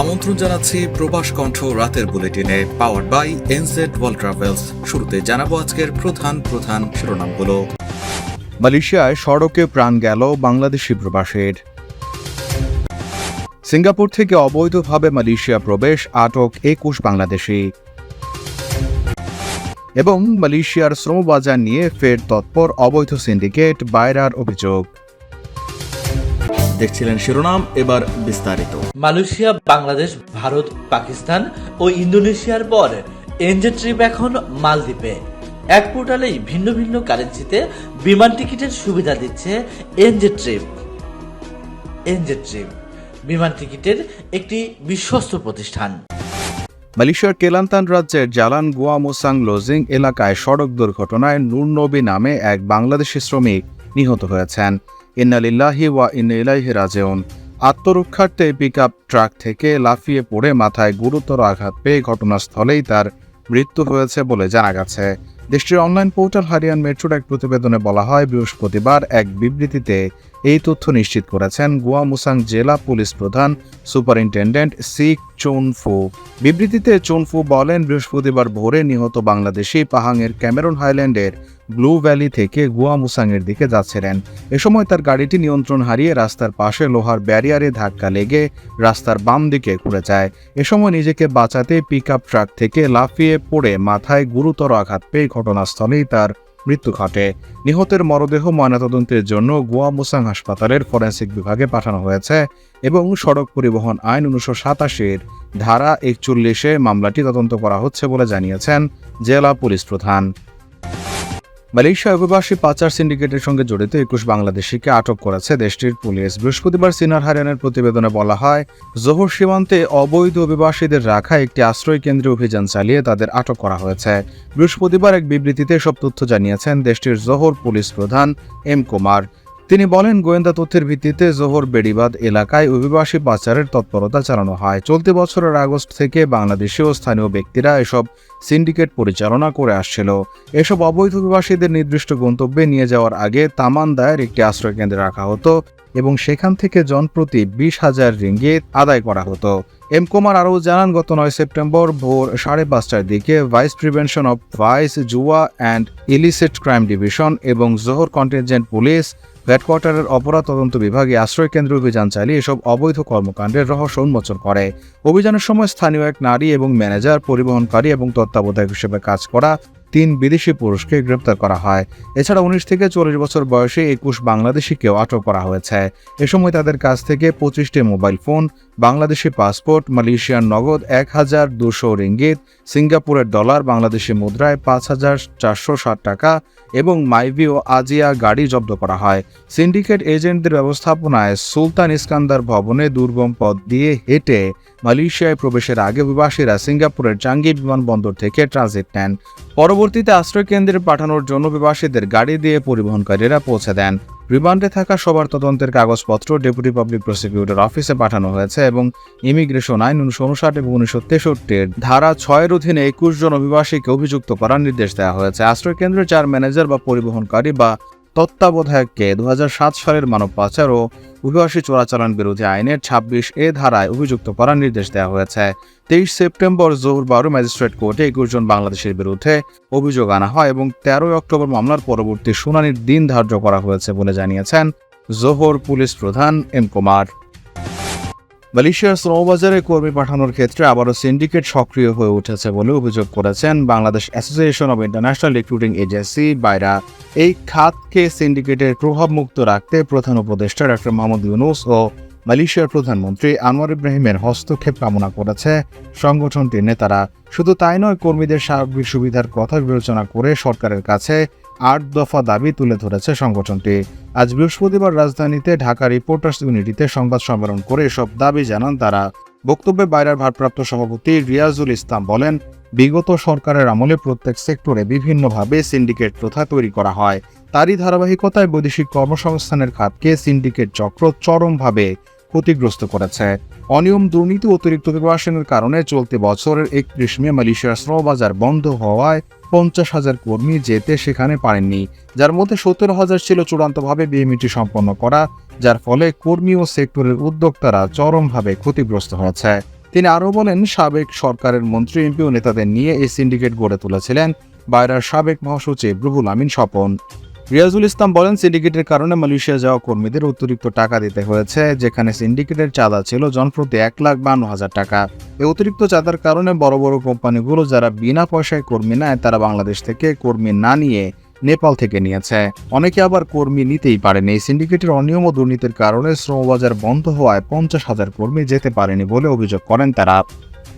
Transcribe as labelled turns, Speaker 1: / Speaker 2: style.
Speaker 1: আমন্ত্রণ জানাচ্ছি প্রবাস কণ্ঠ রাতের বুলেটিনে power by NZ world travels শুরুতে জানাব আজকের প্রধান প্রধান শিরোনামগুলো। মালয়েশিয়ায় সড়কে প্রাণ গেল বাংলাদেশি প্রবাসীর। সিঙ্গাপুর থেকে অবৈধভাবে মালয়েশিয়া প্রবেশ, আটক একুশ বাংলাদেশি। এবং মালয়েশিয়ার শ্রমবাজার নিয়ে ফের তৎপর অবৈধ সিন্ডিকেট, বাইরার অভিযোগ। দেখছিলেন শিরোনাম এবার বিস্তারিত।
Speaker 2: মালয়েশিয়া বাংলাদেশ ভারত পাকিস্তান ও ইন্দোনেশিয়ার পর এনজে ট্রিপ এখন মালদ্বীপে। এক পোর্টালেই ভিন্ন ভিন্ন কারেন্সিতে বিমান টিকিটের সুবিধা দিচ্ছে এনজে ট্রিপ এনজে ট্রিপ বিমান টিকিটের একটি বিশ্বস্ত প্রতিষ্ঠান।
Speaker 1: মালয়েশিয়ার কেলান্তান রাজ্যের জালান গুয়ামোসাং লোজিং এলাকায় সড়ক দুর্ঘটনায় নূর নবী নামে এক বাংলাদেশি শ্রমিক নিহত হয়েছেন। ইন্নালিল্লাহি ওয়া ইন্না ইলাইহি রাজিউন। আত্মরক্ষার্থে পিকআপ ট্রাক থেকে লাফিয়ে পড়ে মাথায় গুরুতর আঘাত পেয়ে ঘটনাস্থলেই তার মৃত্যু হয়েছে বলে জানা গেছে। দেশটির অনলাইন পোর্টাল হারিয়ান মেট্রোর এক প্রতিবেদনে বলা হয়, বৃহস্পতিবার এক বিবৃতিতে এই তথ্য নিশ্চিত করেছেন গুয়ামুসাং জেলা পুলিশ প্রধান সুপারিনটেন্ডেন্ট সিক চোনফু। বিবৃতিতে চোনফু বলেন, বৃহস্পতিবার ভোরে নিহত বাংলাদেশি পাহাংয়ের ক্যামেরন হাইল্যান্ডের ব্লু ভ্যালি থেকে গুয়ামুসাংয়ের দিকে যাচ্ছিলেন। এ সময় তার গাড়িটি নিয়ন্ত্রণ হারিয়ে রাস্তার পাশে লোহার ব্যারিয়ারে ধাক্কা লেগে রাস্তার বাম দিকে ঘুরে যায়। এ সময় নিজেকে বাঁচাতে পিকআপ ট্রাক থেকে লাফিয়ে পড়ে মাথায় গুরুতর আঘাত পেয়ে ঘটনাস্থলেই তার মৃত্যু ঘটে। নিহতের মরদেহ ময়নাতদন্তের জন্য গোয়া মুসাং হাসপাতালের ফরেন্সিক বিভাগে পাঠানো হয়েছে এবং সড়ক পরিবহন আইন উনিশশো সাতাশের ধারা একচল্লিশে মামলাটি তদন্ত করা হচ্ছে বলে জানিয়েছেন জেলা পুলিশ প্রধান। মালয়েশিয়া অভিবাসী পাচার সিন্ডিকেটের সঙ্গে জড়িত একুশ বাংলাদেশিকে আটক করেছে দেশটির পুলিশ। বৃহস্পতিবার সিনার হারিয়ানের প্রতিবেদনে বলা হয়, জোহর সীমান্তে অবৈধ অভিবাসীদের রাখা একটি আশ্রয় কেন্দ্রে অভিযান চালিয়ে তাদের আটক করা হয়েছে। বৃহস্পতিবার এক বিবৃতিতে সব তথ্য জানিয়েছেন দেশটির জোহর পুলিশ প্রধান এম কুমার। তিনি বলেন, গোয়েন্দা তথ্যের ভিত্তিতে জোহর বেড়িবাদ এলাকায় অভিবাসী পাচারের তৎপরতা চালানো হয়। চলতি বছরের আগস্ট থেকে বাংলাদেশি ও স্থানীয় ব্যক্তিরা এসব সিন্ডিকেট পরিচালনা করে আসছিল। এসব অবৈধ অভিবাসীদের নির্দিষ্ট গন্তব্যে নিয়ে যাওয়ার আগে তামান দায়ের একটি আশ্রয় কেন্দ্রে রাখা হতো এবং সেখান থেকে জনপ্রতি বিশ হাজার রিঙ্গিত আদায় করা হতো। এম কুমার আরও জানান, গত নয় সেপ্টেম্বর ভোর সাড়ে পাঁচটার দিকে ভাইস প্রিভেনশন অফ ভাইস জুয়া অ্যান্ড ইলিসিট ক্রাইম ডিভিশন এবং জোহর কন্টিনজেন্ট পুলিশ হেডকোয়ার্টারের অপরাধ তদন্ত বিভাগে আশ্রয় কেন্দ্র অভিযান চালিয়ে এসব অবৈধ কর্মকাণ্ডের রহস্য উন্মোচন করে। অভিযানের সময় স্থানীয় এক নারী এবং ম্যানেজার, পরিবহনকারী এবং তত্ত্বাবধায়ক হিসেবে কাজ করা তিন বিদেশি পুরুষকে গ্রেপ্তার করা হয়। এছাড়া উনিশ থেকে চল্লিশ বছর বয়সে একুশ বাংলাদেশিকেও আটক করা হয়েছে। এ সময় তাদের কাছ থেকে পঁচিশটি মোবাইল ফোন, বাংলাদেশি পাসপোর্ট, মালয়েশিয়ার নগদ এক হাজার দুশো রিঙ্গিত, সিঙ্গাপুরের ডলার, বাংলাদেশি মুদ্রায় পাঁচ হাজার চারশো ষাট টাকা এবং মাইভি ও আজিয়া গাড়ি জব্দ করা হয়। সিন্ডিকেট এজেন্টদের ব্যবস্থাপনায় সুলতান ইস্কান্দার ভবনে দুর্গম পথ দিয়ে হেঁটে মালয়েশিয়ায় প্রবেশের আগে অভিবাসীরা সিঙ্গাপুরের চাঙ্গি বিমানবন্দর থেকে ট্রানজিট নেন। পরবর্তীতে আশ্রয় কেন্দ্রে পাঠানোর জন্য বিবাসীদের গাড়ি দিয়ে পরিবহনকারীরা পৌঁছে দেন। রিমান্ডে থাকা সবার তদন্তের কাগজপত্র ডেপুটি পাবলিক প্রসিকিউটর অফিসে পাঠানো হয়েছে এবং ইমিগ্রেশন আইন উনিশশো উনষাট এবং উনিশশো তেষট্টির ধারা ছয়ের অধীনে একুশ জন অভিবাসীকে অভিযুক্ত করার নির্দেশ দেওয়া হয়েছে। আশ্রয় কেন্দ্রের চার ম্যানেজার বা পরিবহনকারী বা তত্ত্বাবধায়ককে দুহাজার সাত সালের মানব পাচার ও অভিবাসী চোরাচালান বিরোধী আইনের ছাব্বিশ এ ধারায় অভিযুক্ত করার নির্দেশ দেওয়া হয়েছে। তেইশ সেপ্টেম্বর জোহর বারো ম্যাজিস্ট্রেট কোর্টে একুশ জন বাংলাদেশের বিরুদ্ধে অভিযোগ আনা হয় এবং তেরোই অক্টোবর মামলার পরবর্তী শুনানির দিন ধার্য করা হয়েছে বলে জানিয়েছেন জোহর পুলিশ প্রধান এম কুমার। মালয়েশিয়ার শ্রমবাজারে কর্মী পাঠানোর ক্ষেত্রে আবারও সিন্ডিকেট সক্রিয় হয়ে উঠেছে বলে অভিযোগ করেছেন Bangladesh association of international recruiting agency, BAIRA. এই খাতকে সিন্ডিকেটের প্রভাবমুক্ত রাখতে প্রধান উপদেষ্টা ডক্টর মোহাম্মদ ইউনুস ও মালয়েশিয়ার প্রধানমন্ত্রী আনোয়ার ইব্রাহিমের হস্তক্ষেপ কামনা করেছে। সংগঠনটির নেতারা শুধু তাই নয়, কর্মীদের সার্বিক সুবিধার কথা বিবেচনা করে সরকারের কাছে আট দফা দাবি তুলে ধরেছে সংগঠনটি। আজ বৃহস্পতিবার রাজধানীতে ঢাকা রিপোর্টার্স ইউনিটিতে সংবাদ সম্মেলন করে এসব দাবি জানান তারা। বক্তব্যে বাইরের ভারপ্রাপ্ত সভাপতি রিয়াজুল ইসলাম বলেন, বিগত সরকারের আমলে প্রত্যেক সেক্টরে বিভিন্নভাবে সিন্ডিকেট প্রথা তৈরি করা হয়। তারই ধারাবাহিকতায় বৈদেশিক কর্মসংস্থানের খাতকে সিন্ডিকেট চক্র চরমভাবে ক্ষতিগ্রস্ত করেছে। অনিয়ম, দুর্নীতি, অতিরিক্ত অভিবাসনের কারণে চলতি বছরের একত্রিশ মে মালয়েশিয়ার শ্রমবাজার বন্ধ হওয়ায় পঞ্চাশ হাজার কর্মী যেতে সেখানে পারেননি, যার মধ্যে সতেরো হাজার ছিল চূড়ান্তভাবে বিএমইটি সম্পন্ন করা, যার ফলে কর্মী ও সেক্টরের উদ্যোক্তারা চরমভাবে ক্ষতিগ্রস্ত হয়েছে। তিনি আরও বলেন, সাবেক সরকারের মন্ত্রী এমপি ও নেতাদের নিয়ে এই সিন্ডিকেট গড়ে তুলেছিলেন। বায়রার সাবেক মহাসচিব রুহুল আমিন স্বপন। রিয়াজুল ইসলাম বলেন, সিন্ডিকেটের কারণে মালয়েশিয়া যাওয়া কর্মীদের অতিরিক্ত টাকা দিতে হয়েছে, যেখানে সিন্ডিকেটের চাঁদা ছিল জনপ্রতি এক লাখ বান্ন হাজার টাকা। এই অতিরিক্ত চাঁদার কারণে বড় বড় কোম্পানিগুলো যারা বিনা পয়সায় কর্মী নেয়, তারা বাংলাদেশ থেকে কর্মী না নিয়ে নেপাল থেকে নিয়েছে। অনেকে আবার কর্মী নিতেই পারেনি। সিন্ডিকেটের অনিয়ম ও দুর্নীতির কারণে শ্রমবাজার বন্ধ হওয়ায় পঞ্চাশ হাজার কর্মী যেতে পারেনি বলে অভিযোগ করেন তারা।